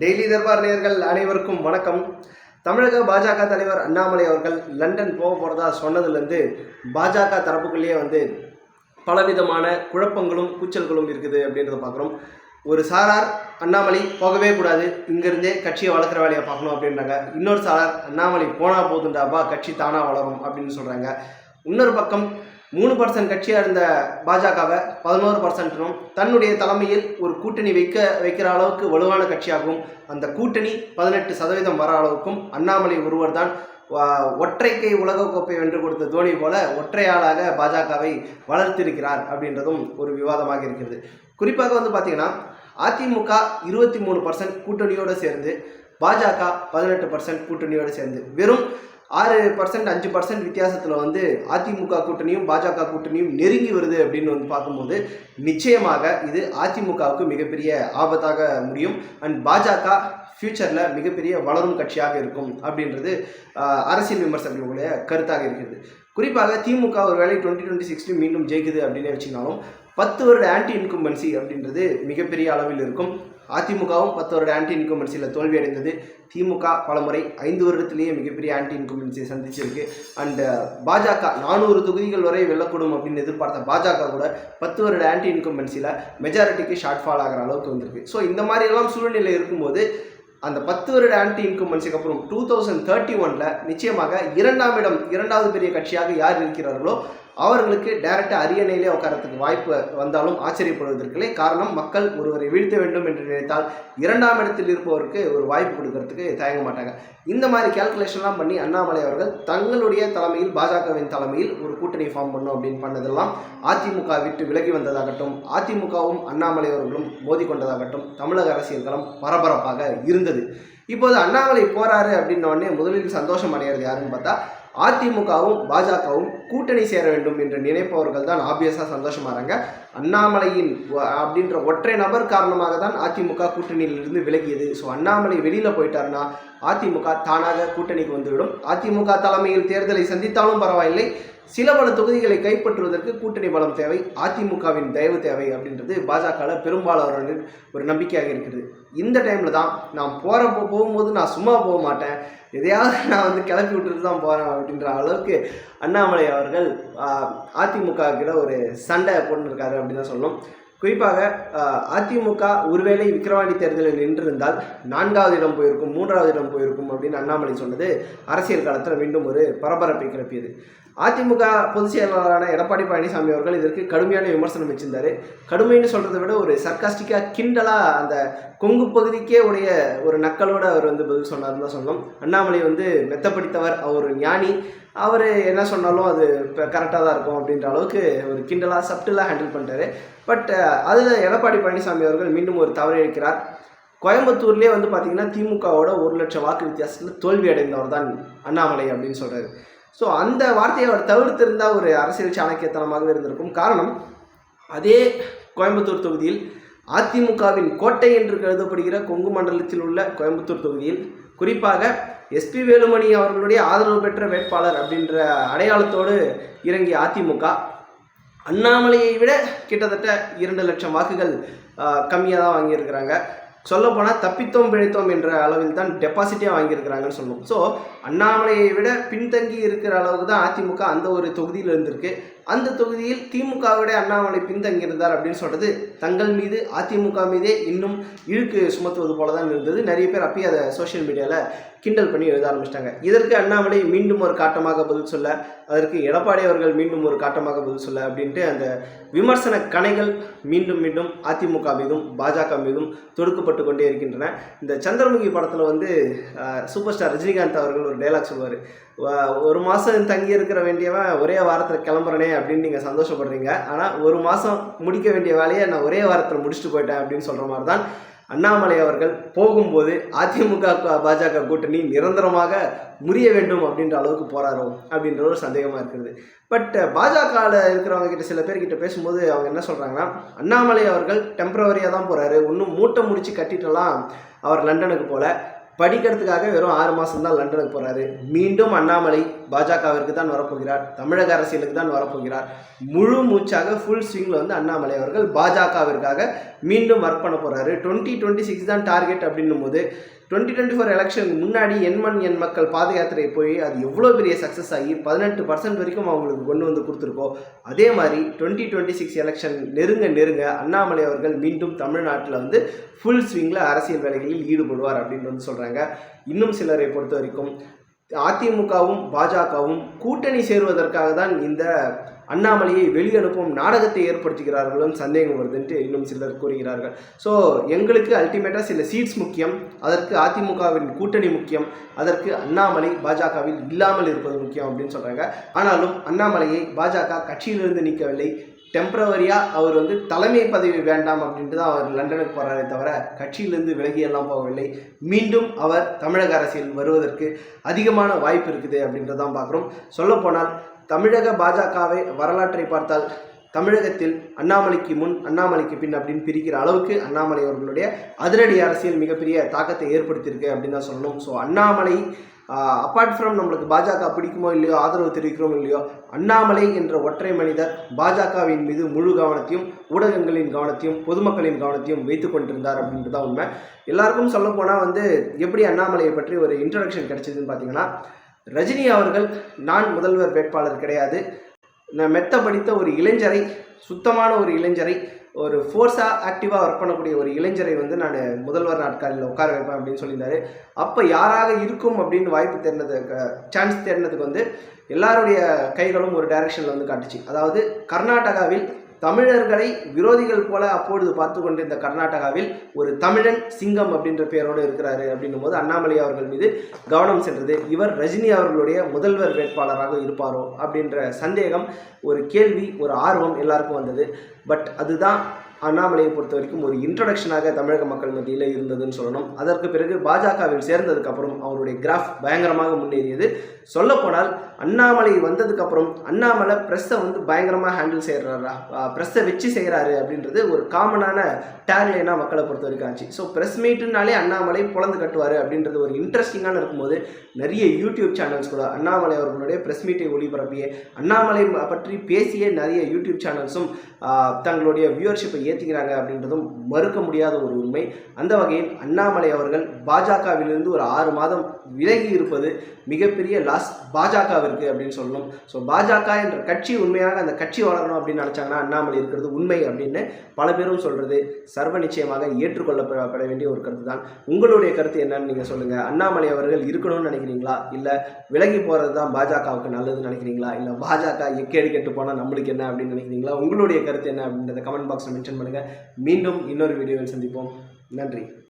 Daily Darbar நேர்கள் அனைவருக்கும் வணக்கம். தமிழக பாஜக தலைவர் அண்ணாமலை அவர்கள் லண்டன் போக போகிறதா சொன்னதுலேருந்து பாஜக தரப்புக்குள்ளேயே வந்து பலவிதமான குழப்பங்களும் கூச்சல்களும் இருக்குது அப்படின்றத பார்க்குறோம். ஒரு சாரார் அண்ணாமலை போகவே கூடாது இங்கேருந்தே கட்சியை வளர்க்குற வேலையை பார்க்கணும் அப்படின்றாங்க. இன்னொரு சாரார் அண்ணாமலை போனால் போதுண்டாப்பா கட்சி தானாக வளரும் அப்படின்னு சொல்கிறாங்க இன்னொரு பக்கம் மூணு பர்சன்ட் கட்சியாக இருந்த பாஜகவை பதினோரு பர்சன்ட்னும் தன்னுடைய தலைமையில் ஒரு கூட்டணி வைக்க வைக்கிற அளவுக்கு வலுவான கட்சியாகவும் அந்த கூட்டணி பதினெட்டு சதவீதம் வர அளவுக்கும் அண்ணாமலை ஒருவர் தான் ஒற்றை கை உலகக்கோப்பை வென்று கொடுத்த தோனி போல ஒற்றையாளாக பாஜகவை வளர்த்திருக்கிறார் அப்படின்றதும் ஒரு விவாதமாக இருக்கிறது. குறிப்பாக வந்து பார்த்தீங்கன்னா அதிமுக இருபத்தி மூணு பர்சன்ட் கூட்டணியோடு சேர்ந்து பாஜக பதினெட்டு பர்சன்ட் கூட்டணியோடு சேர்ந்து வெறும் ஆறு பர்சன்ட் அஞ்சு பர்சன்ட் வித்தியாசத்தில் வந்து அதிமுக கூட்டணியும் பாஜக கூட்டணியும் நெருங்கி வருது அப்படின்னு வந்து பார்க்கும்போது நிச்சயமாக இது அதிமுகவுக்கு மிகப்பெரிய ஆபத்தாக முடியும். அண்ட் பாஜக ஃப்யூச்சரில் மிகப்பெரிய வளரும் கட்சியாக இருக்கும் அப்படின்றது அரசியல் விமர்சகர்களுடைய கருத்தாக இருக்கிறது. குறிப்பாக திமுக ஒரு வேலை டுவெண்ட்டி டுவெண்ட்டி சிக்ஸ்டி மீண்டும் ஜெயிக்குது அப்படின்னு வச்சுக்கினாலும் பத்து வருட ஆன்டி இன்கும்பன்சி அப்படின்றது மிகப்பெரிய அளவில் இருக்கும். அதிமுகவும் பத்து வருட ஆன்டி இன்கம்பன்சியில் தோல்வியடைந்தது. திமுக பலமுறை ஐந்து வருடத்திலேயே மிகப்பெரிய ஆன்டி இன்கம்பன்சியை சந்திச்சிருக்கு. அண்ட் uh, பாஜக நானூறு தொகுதிகள் வரை வெல்லக்கூடும் அப்படின்னு எதிர்பார்த்த பாஜக கூட பத்து வருட ஆன்டி இன்கம்பன்சியில் மெஜாரிட்டிக்கு ஷார்ட் ஃபால் ஆகிற அளவுக்கு வந்திருக்கு. ஸோ இந்த மாதிரியெல்லாம் சூழ்நிலை இருக்கும்போது அந்த பத்து வருட ஆன்டி இன்கும்பன்சிக்கு அப்புறம் டூ தௌசண்ட் தேர்ட்டி ஒனில் நிச்சயமாக இரண்டாம் இடம் இரண்டாவது பெரிய கட்சியாக யார் இருக்கிறார்களோ அவர்களுக்கு டைரக்டாக அரியணையிலே உட்காரத்துக்கு வாய்ப்பு வந்தாலும் ஆச்சரியப்படுவதற்கில்லை. காரணம் மக்கள் ஒருவரை வீழ்த்த வேண்டும் என்று நினைத்தால் இரண்டாம் இடத்தில் இருப்பவருக்கு ஒரு வாய்ப்பு கொடுக்கறதுக்கு தயங்க மாட்டாங்க. இந்த மாதிரி கேல்குலேஷன்லாம் பண்ணி அண்ணாமலை அவர்கள் தங்களுடைய தலைமையில் பாஜகவின் தலைமையில் ஒரு கூட்டணி ஃபார்ம் பண்ணும் அப்படின்னு பண்ணதெல்லாம் அதிமுக விட்டு விலகி வந்ததாகட்டும் அதிமுகவும் அண்ணாமலை அவர்களும் மோதி கொண்டதாகட்டும் தமிழக அரசியல் களம் பரபரப்பாக இருந்தது. இப்போது அண்ணாமலை போறாரு அப்படின்ன உடனே முதலில் சந்தோஷம் அடைகிறது யாருன்னு பார்த்தா அதிமுகவும் பாஜகவும் கூட்டணி சேர வேண்டும் என்று நினைப்பவர்கள் தான் ஆப்வியஸாக சந்தோஷமாறாங்க அண்ணாமலையின் அப்படின்ற ஒற்றை நபர் காரணமாக தான் அதிமுக கூட்டணியிலிருந்து விலகியது. ஸோ அண்ணாமலை வெளியில் போயிட்டாருன்னா அதிமுக தானாக கூட்டணிக்கு வந்துவிடும். அதிமுக தலைமையில் தேர்தலை சந்தித்தாலும் பரவாயில்லை. சில பல தொகுதிகளை கைப்பற்றுவதற்கு கூட்டணி பலம் தேவை அதிமுகவின் தயவு தேவை அப்படின்றது பாஜகவில் பெரும்பாலானவர்களின் ஒரு நம்பிக்கையாக இருக்கிறது இந்த டைமில் தான் நான் போகிறப்போ போகும்போது நான் சும்மா போக மாட்டேன். எதையாவது நான் வந்து கிளப்பி விட்டுட்டு தான் போகிறேன் அப்படின்ற அளவுக்கு அண்ணாமலை அவர்கள் அதிமுக கிட்ட ஒரு சண்டை போட்டுருக்காரு அப்படின்னு தான் சொல்லணும். குறிப்பாக அதிமுக ஒருவேளை விக்கிரவாண்டி தேர்தலில் நின்றிருந்தால் நான்காவது இடம் போயிருக்கும் மூன்றாவது இடம் போயிருக்கும் அப்படின்னு அண்ணாமலை சொன்னது அரசியல் காலத்தில் மீண்டும் ஒரு பரபரப்பை கிளப்பியது. அதிமுக பொதுச் செயலாளரான எடப்பாடி பழனிசாமி அவர்கள் இதற்கு கடுமையான விமர்சனம் வச்சிருந்தாரு. கடுமைன்னு சொல்கிறத விட ஒரு சர்க்காஸ்டிக்காக கிண்டலாக அந்த கொங்கு பகுதிக்கே உடைய ஒரு நக்கலோட அவர் வந்து பதில் சொன்னார்னு தான் சொன்னோம் அண்ணாமலை வந்து மெத்த படித்தவர் அவர் ஒரு ஞானி. அவர் என்ன சொன்னாலும் அது இப்போ கரெக்டாக தான் இருக்கும் அப்படின்ற அளவுக்கு ஒரு கிண்டலாக சப்டிலாக ஹேண்டில் பண்ணிட்டாரு. பட் அதில் எடப்பாடி பழனிசாமி அவர்கள் மீண்டும் ஒரு தவறு இருக்கிறார் கோயம்புத்தூர்லேயே வந்து பார்த்தீங்கன்னா திமுகவோட ஒரு லட்சம் வாக்கு வித்தியாசத்தில் தோல்வி அடைந்தவர் தான் அண்ணாமலை அப்படின்னு சொல்கிறாரு ஸோ அந்த வார்த்தையை அவர் தவிர்த்திருந்தால் ஒரு அரசியல் சாணக்கியத்தனமாகவே இருந்திருக்கும். காரணம் அதே கோயம்புத்தூர் தொகுதியில் அதிமுகவின் கோட்டை என்று கருதப்படுகிற கொங்கு மண்டலத்தில் உள்ள கோயம்புத்தூர் தொகுதியில் குறிப்பாக எஸ்பி வேலுமணி அவர்களுடைய ஆதரவு பெற்ற வேட்பாளர் அப்படின்ற அடையாளத்தோடு இறங்கிய அதிமுக அண்ணாமலையை விட கிட்டத்தட்ட இரண்டு லட்சம் வாக்குகள் கம்மியாக தான் வாங்கியிருக்கிறாங்க. சொல்லப்போனால் தப்பித்தோம் பிழைத்தோம் என்ற அளவில் தான் டெபாசிட்டே வாங்கியிருக்கிறாங்கன்னு சொல்லணும். ஸோ அண்ணாமலையை விட பின்தங்கி இருக்கிற அளவுக்கு தான் அதிமுக அந்த ஒரு தொகுதியில் இருந்திருக்கு. அந்த தொகுதியில் திமுகவிட அண்ணாமலை பின்தங்கியிருந்தார் அப்படின்னு சொல்கிறது தங்கள் மீது அதிமுக மீதே இன்னும் இழுக்கு சுமத்துவது போல தான் இருந்தது. நிறைய பேர் அப்பயே அதை சோஷியல் மீடியாவில் கிண்டல் பண்ணி எழுத ஆரம்பிச்சிட்டாங்க. இதற்கு அண்ணாமலை மீண்டும் ஒரு காட்டமாக பதில் சொல்ல அதற்கு எடப்பாடி அவர்கள் மீண்டும் ஒரு காட்டமாக பதில் சொல்ல அப்படின்ட்டு அந்த விமர்சன கணைகள் மீண்டும் மீண்டும் அதிமுக மீதும் பாஜக மீதும் தொடுக்கப்பட்டு கொண்டே இருக்கின்றன. இந்த சந்திரமுகி படத்தில் வந்து சூப்பர் ஸ்டார் ரஜினிகாந்த் அவர்கள் ஒரு டைலாக் சொல்வார் ஒரு மாதம் தங்கி இருக்கிற வேண்டியவன் ஒரே வாரத்தில் கிளம்புறனே அப்படின்னு நீங்கள் சந்தோஷப்படுறீங்க. ஆனால் ஒரு மாதம் முடிக்க வேண்டிய வேலையை நான் ஒரே வாரத்தில் முடிச்சுட்டு போயிட்டேன் அப்படின்னு சொல்கிற மாதிரி தான் அண்ணாமலை அவர்கள் போகும்போது அதிமுக பாஜக கூட்டணி நிரந்தரமாக முறிய வேண்டும் அப்படின்ற அளவுக்கு போறாரோ அப்படின்ற ஒரு சந்தேகமாக இருக்கிறது. பட் பாஜகவில் இருக்கிறவங்க கிட்ட சில பேர்கிட்ட பேசும்போது அவங்க என்ன சொல்கிறாங்கன்னா அண்ணாமலை அவர்கள் டெம்பரவரியாக தான் போகிறாரு இன்னும் மூட்டை முடித்து கட்டிட்டலாம். அவர் லண்டனுக்கு போல. படிக்கிறதுக்காக வெறும் ஆறு மாதம் தான் லண்டனுக்கு போகிறாரு மீண்டும் அண்ணாமலை பாஜகவிற்கு தான் வரப்போகிறார். தமிழக அரசியலுக்கு தான் வரப்போகிறார். முழு மூச்சாக ஃபுல் ஸ்விங்கில் வந்து அண்ணாமலை அவர்கள் பாஜகவிற்காக மீண்டும் ஒர்க் பண்ண போகிறாரு டுவெண்ட்டி டுவெண்ட்டி சிக்ஸ் தான் டார்கெட் அப்படின்னும் போது டுவெண்ட்டி டுவெண்ட்டி ஃபோர் எலெக்ஷனுக்கு முன்னாடி என் மண் என் மக்கள் பாத யாத்திரை போய் அது எவ்வளோ பெரிய சக்ஸஸ் ஆகி பதினெட்டு பர்சன்ட் வரைக்கும் அவங்களுக்கு கொண்டு வந்து கொடுத்துருக்கோம் அதே மாதிரி டுவெண்ட்டி டுவெண்ட்டி சிக்ஸ் எலெக்ஷன் நெருங்க நெருங்க அண்ணாமலை அவர்கள் மீண்டும் தமிழ்நாட்டில் வந்து ஃபுல் ஸ்விங்கில் அரசியல் வேலைகளில் ஈடுபடுவார் அப்படின்னு வந்து சொல்கிறாங்க இன்னும் சிலரை பொறுத்த வரைக்கும் அதிமுகவும் பாஜகவும் கூட்டணி சேருவதற்காக தான் இந்த அண்ணாமலையை வெளியனுப்பும் நாடகத்தை ஏற்படுத்துகிறார்களும் சந்தேகம் வருதுன்ட்டு இன்னும் சிலர் கூறுகிறார்கள். ஸோ எங்களுக்கு அல்டிமேட்டாக சில சீட்ஸ் முக்கியம். அதற்கு அதிமுகவின் கூட்டணி முக்கியம். அதற்கு அண்ணாமலை பாஜகவில் இல்லாமல் இருப்பது முக்கியம் அப்படின்னு சொல்கிறாங்க ஆனாலும் அண்ணாமலையை பாஜக கட்சியிலிருந்து நீக்கவில்லை. டெம்பரவரியாக அவர் வந்து தலைமை பதவி வேண்டாம் அப்படின்ட்டு தான் அவர் லண்டனுக்கு போகிறாரே தவிர கட்சியிலிருந்து விலகியெல்லாம் போகவில்லை. மீண்டும் அவர் தமிழக அரசியல் வருவதற்கு அதிகமான வாய்ப்பு இருக்குது அப்படின்றதான் பார்க்குறோம். சொல்லப்போனால் தமிழக பாஜகவை வரலாற்றை பார்த்தால் தமிழகத்தில் அண்ணாமலைக்கு முன் அண்ணாமலைக்கு பின் அப்படின்னு பிரிக்கிற அளவுக்கு அண்ணாமலை அவர்களுடைய அதிரடி அரசியல் மிகப்பெரிய தாக்கத்தை ஏற்படுத்தியிருக்கு அப்படின்னு தான் சொல்லணும். ஸோ அண்ணாமலை அப்பார்ட் ஃப்ரம் நம்மளுக்கு பாஜக பிடிக்குமோ இல்லையோ ஆதரவு தெரிவிக்கிறோமோ இல்லையோ அண்ணாமலை என்ற ஒற்றை மனிதர் பாஜகவின் மீது முழு கவனத்தையும் ஊடகங்களின் கவனத்தையும் பொதுமக்களின் கவனத்தையும் வைத்து கொண்டிருந்தார் அப்படின்றது தான் உண்மை. எல்லாருக்கும் சொல்லப்போனால் வந்து எப்படி அண்ணாமலையை பற்றி ஒரு இன்ட்ரடக்ஷன் கிடைச்சதுன்னு பார்த்தீங்கன்னா ரஜினி அவர்கள் நான் முதல்வர் வேட்பாளர் கிடையாது. நான் மெத்த படித்த ஒரு இளைஞரை சுத்தமான ஒரு இளைஞரை ஒரு ஃபோர்ஸாக ஆக்டிவாக ஒர்க் பண்ணக்கூடிய ஒரு இளைஞரை வந்து நான் முதல்வர் நாட்காலில் உட்கார வைப்பேன் அப்படின்னு சொல்லியிருந்தாரு. அப்போ யாராக இருக்கும் அப்படின்னு வாய்ப்பு தெரிந்தது சான்ஸ் தெரிந்ததுக்கு வந்து எல்லாருடைய கைகளும் ஒரு டைரக்ஷனில் வந்து காட்டுச்சு. அதாவது கர்நாடகாவில் தமிழர்களை விரோதிகள் போல அப்பொழுது பார்த்து கொண்டிருந்த கர்நாடகாவில் ஒரு தமிழன் சிங்கம் அப்படின்ற பெயரோடு இருக்கிறாரு அப்படின்னும் போது அண்ணாமலை அவர்கள் மீது கவனம் சென்றது. இவர் ரஜினி அவர்களுடைய முதல்வர் வேட்பாளராக இருப்பாரோ அப்படின்ற சந்தேகம் ஒரு கேள்வி ஒரு ஆர்வம் எல்லாருக்கும் வந்தது. பட் அதுதான் அண்ணாமலையை பொறுத்த வரைக்கும் ஒரு இன்ட்ரடக்ஷனாக தமிழக மக்கள் மத்தியில் இருந்ததுன்னு சொல்லணும். அதற்கு பிறகு பாஜகவில் சேர்ந்ததுக்கப்புறம் அவருடைய கிராஃப் பயங்கரமாக முன்னேறியது. சொல்லப்போனால் அண்ணாமலை வந்ததுக்கப்புறம் அண்ணாமலை ப்ரெஸ்ஸை வந்து பயங்கரமாக ஹேண்டில் செய்கிறாரா ப்ரெஸ்ஸை வச்சு செய்கிறாரு அப்படின்றது ஒரு காமனான டேக்லைனாக மக்களை பொறுத்த வரைக்கும் ஆச்சு. ஸோ ப்ரெஸ் மீட்டுனாலே அண்ணாமலை பொழந்து கட்டுவார் அப்படின்றது ஒரு இன்ட்ரெஸ்டிங்கான இருக்கும்போது நிறைய யூடியூப் சேனல்ஸ் கூட அண்ணாமலை அவர்களுடைய ப்ரெஸ் மீட்டை ஒளிபரப்பிய அண்ணாமலை பற்றி பேசிய நிறைய யூடியூப் சேனல்ஸும் தங்களுடைய வியூவர்ஷிப்பை ஏற்றிக்கிறாங்க அப்படின்றதும் மறுக்க முடியாத ஒரு உண்மை. அந்த வகையில் அண்ணாமலை அவர்கள் பாஜகவிலிருந்து ஒரு ஆறு மாதம் விலகி இருப்பது மிகப்பெரிய லாஸ் பாஜகவிற்கு அப்படின்னு சொல்லணும். ஸோ பாஜக என்ற கட்சி உண்மையாக அந்த கட்சி வளரணும் அப்படின்னு நினச்சாங்கன்னா அண்ணாமலை இருக்கிறது உண்மை அப்படின்னு பல பேரும் சொல்கிறது சர்வ நிச்சயமாக ஏற்றுக்கொள்ளப்பட வேண்டிய ஒரு கருத்து தான் உங்களுடைய கருத்து என்னன்னு நீங்கள் சொல்லுங்கள் அண்ணாமலை அவர்கள் இருக்கணும்னு நினைக்கிறீங்களா? இல்லை விலகி போகிறது தான் பாஜகவுக்கு நல்லதுன்னு நினைக்கிறீங்களா? இல்லை பாஜக எக்கேடு கெட்டு போனால் நம்மளுக்கு என்ன அப்படின்னு நினைக்கிறீங்களா? உங்களுடைய கருத்து என்ன அப்படின்றத கமெண்ட் பாக்ஸில் மென்ஷன் பண்ணுங்கள் மீண்டும் இன்னொரு வீடியோவில் சந்திப்போம். நன்றி.